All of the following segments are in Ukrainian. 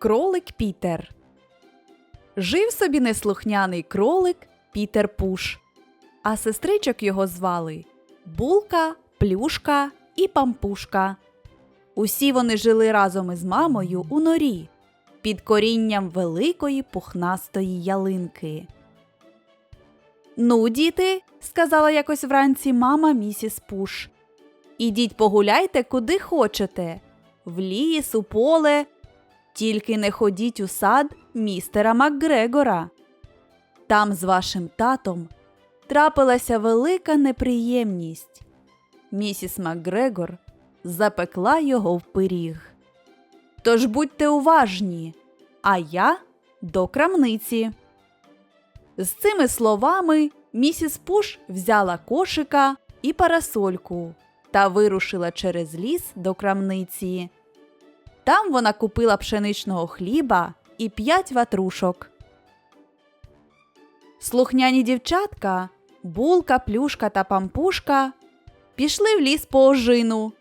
Кролик Пітер. Жив собі неслухняний кролик Пітер Пуш, а сестричок його звали Булка, Плюшка і Пампушка. Усі вони жили разом із мамою у норі під корінням великої пухнастої ялинки. Ну, діти, сказала якось вранці мама місіс Пуш. Ідіть погуляйте куди хочете в ліс, у поле. Тільки не ходіть у сад містера Макгрегора. Там з вашим татом трапилася велика неприємність. Місіс Макгрегор запекла його в пиріг. Тож будьте уважні, а я до крамниці. З цими словами місіс Пуш взяла кошика і парасольку та вирушила через ліс до крамниці. Там вона купила пшеничного хліба і п'ять ватрушок. Слухняні дівчатка, булка, плюшка та пампушка пішли в ліс по ожину.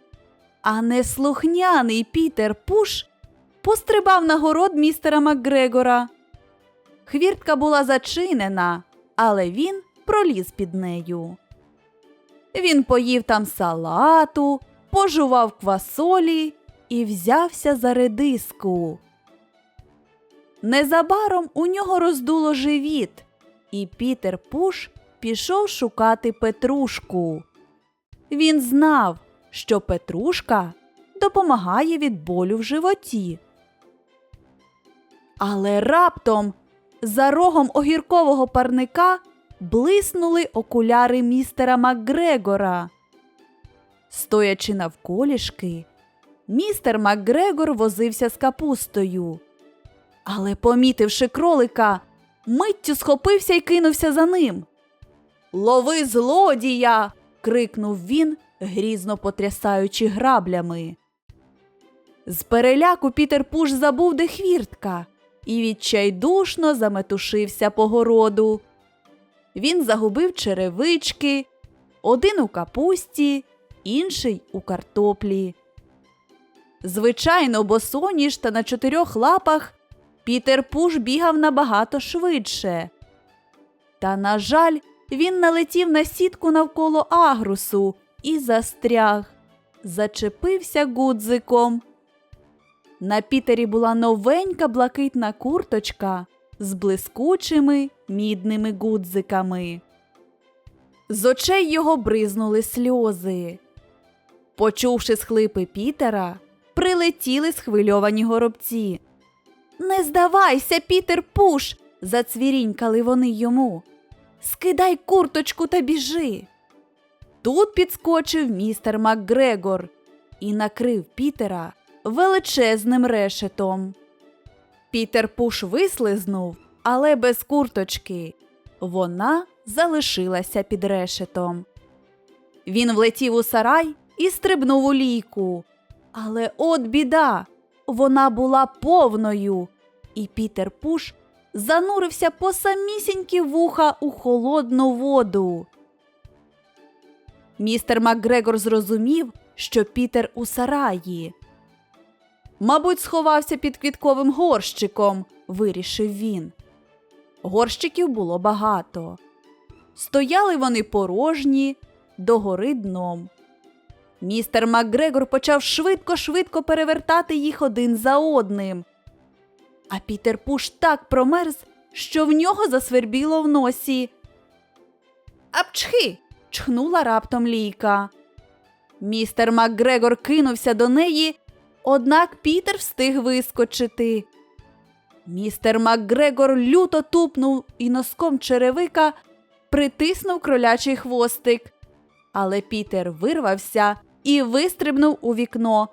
А неслухняний Пітер Пуш пострибав на город містера Макгрегора. Хвіртка була зачинена, але він проліз під нею. Він поїв там салату, пожував квасолі і взявся за редиску. Незабаром у нього роздуло живіт, і Пітер Пуш пішов шукати Петрушку. Він знав, що Петрушка допомагає від болю в животі. Але раптом за рогом огіркового парника блиснули окуляри містера Макгрегора. Стоячи навколішки, містер Макгрегор возився з капустою. Але, помітивши кролика, миттю схопився і кинувся за ним. Лови злодія. крикнув він, грізно потрясаючи граблями. З переляку Пітер Пуш забув, де хвіртка, і відчайдушно заметушився по городу. Він загубив черевички, один у капусті, інший у картоплі. Звичайно, босоніж та на чотирьох лапах Пітер Пуш бігав набагато швидше. Та, на жаль, він налетів на сітку навколо агрусу і застряг, зачепився гудзиком. На Пітері була новенька блакитна курточка з блискучими мідними гудзиками. З очей його бризнули сльози. Почувши схлипи Пітера, прилетіли схвильовані горобці. Не здавайся, Пітер Пуш. зацвірінькали вони йому. Скидай курточку та біжи. Тут підскочив містер Макгрегор і накрив Пітера величезним решетом. Пітер Пуш вислизнув, але без курточки. Вона залишилася під решетом. Він влетів у сарай і стрибнув у лійку. Але от біда! Вона була повною, і Пітер Пуш занурився по самісінькі вуха у холодну воду. Містер Макгрегор зрозумів, що Пітер у сараї. Мабуть, сховався під квітковим горщиком, вирішив він. Горщиків було багато. Стояли вони порожні, догори дном. Містер Макгрегор почав швидко-швидко перевертати їх один за одним. А Пітер Пуш так промерз, що в нього засвербіло в носі. Апчхи. чхнула раптом лійка. Містер Макгрегор кинувся до неї, однак Пітер встиг вискочити. Містер Макгрегор люто тупнув і носком черевика притиснув кролячий хвостик. Але Пітер вирвався і вистрибнув у вікно,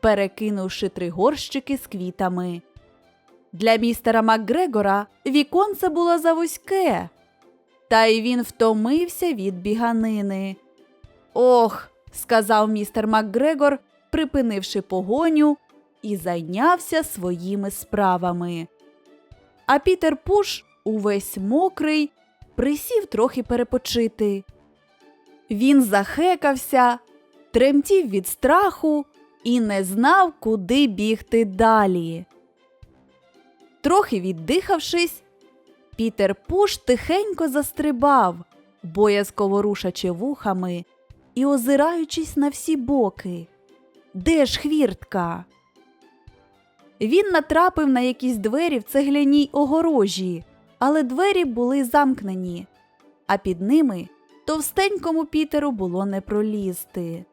перекинувши три горщики з квітами. Для містера Макгрегора віконце було завузьке, та й він втомився від біганини. Ох, сказав містер Макгрегор, припинивши погоню, і зайнявся своїми справами. А Пітер Пуш, увесь мокрий, присів трохи перепочити. Він захекався, тремтів від страху і не знав, куди бігти далі. Трохи віддихавшись, Пітер Пуш тихенько застрибав, боязково рушачи вухами і озираючись на всі боки. Де ж хвіртка? Він натрапив на якісь двері в цегляній огорожі, але двері були замкнені, а під ними товстенькому Пітеру було не пролізти.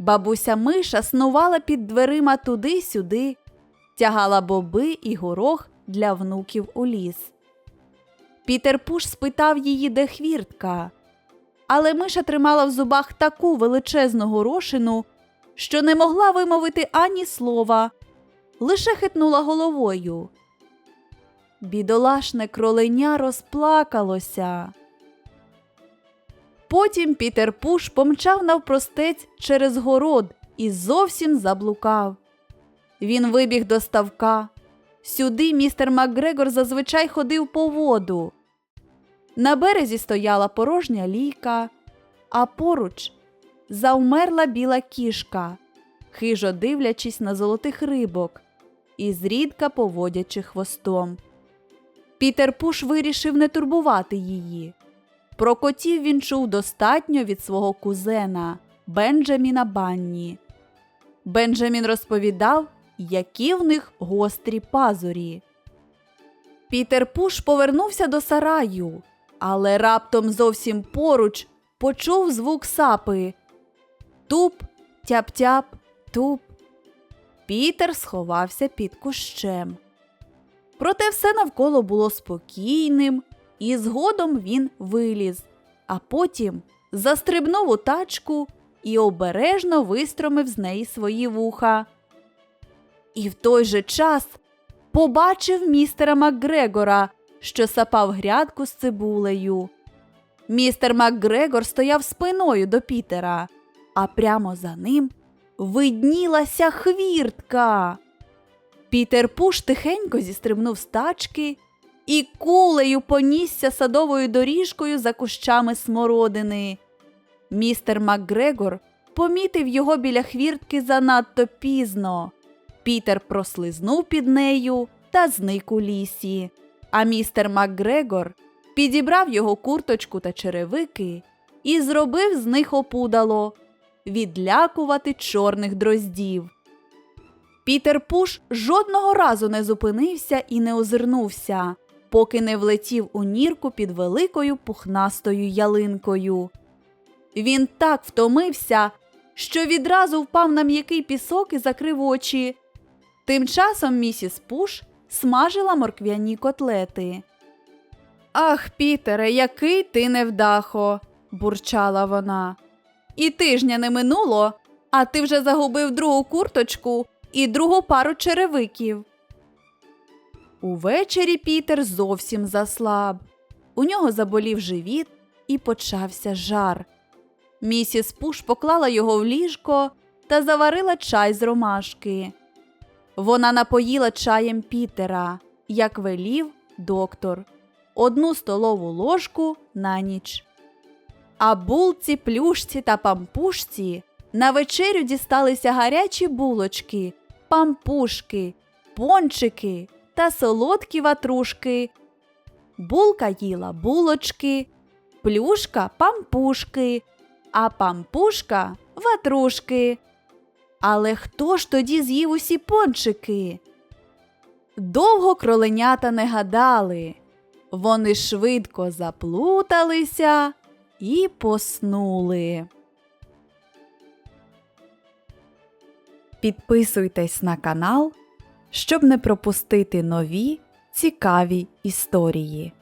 Бабуся Миша снувала під дверима туди-сюди, тягала боби і горох для внуків у ліс. Пітер Пуш спитав її, де хвіртка, але Миша тримала в зубах таку величезну горошину, що не могла вимовити ані слова, лише хитнула головою. Бідолашне кроленя розплакалося. Потім Пітер Пуш помчав навпростець через город і зовсім заблукав. Він вибіг до ставка. Сюди містер Макгрегор зазвичай ходив по воду. На березі стояла порожня лійка, а поруч завмерла біла кішка, хижо дивлячись на золотих рибок і зрідка поводячи хвостом. Пітер Пуш вирішив не турбувати її. Про котів він чув достатньо від свого кузена Бенджаміна Банні. Бенджамін розповідав, які в них гострі пазурі. Пітер Пуш повернувся до сараю, але раптом зовсім поруч почув звук сапи. Туп, тяп-тяп, туп. Пітер сховався під кущем. Проте все навколо було спокійним, і згодом він виліз, а потім застрибнув у тачку і обережно вистромив з неї свої вуха. І в той же час побачив містера Макгрегора, що сапав грядку з цибулею. Містер Макгрегор стояв спиною до Пітера, а прямо за ним виднілася хвіртка. Пітер Пуш тихенько зістрибнув з тачки і кулею понісся садовою доріжкою за кущами смородини. Містер Макгрегор помітив його біля хвіртки занадто пізно. Пітер прослизнув під нею та зник у лісі. А містер Макгрегор підібрав його курточку та черевики і зробив з них опудало відлякувати чорних дроздів. Пітер Пуш жодного разу не зупинився і не озирнувся, поки не влетів у нірку під великою пухнастою ялинкою. Він так втомився, що відразу впав на м'який пісок і закрив очі. Тим часом місіс Пуш смажила морквяні котлети. Ах, Пітере, який ти невдахо, бурчала вона. І тижня не минуло, а ти вже загубив другу курточку і другу пару черевиків. Увечері Пітер зовсім заслаб. У нього заболів живіт і почався жар. Місіс Пуш поклала його в ліжко та заварила чай з ромашки. Вона напоїла чаєм Пітера, як велів доктор, одну столову ложку на ніч. А булці, плюшці та пампушці на вечерю дісталися гарячі булочки, пампушки, пончики та солодкі ватрушки. Булка їла булочки, плюшка пампушки, а пампушка ватрушки. Але хто ж тоді з'їв усі пончики? Довго кроленята не гадали. Вони швидко заплуталися і поснули. Підписуйтесь на канал, щоб не пропустити нові цікаві історії.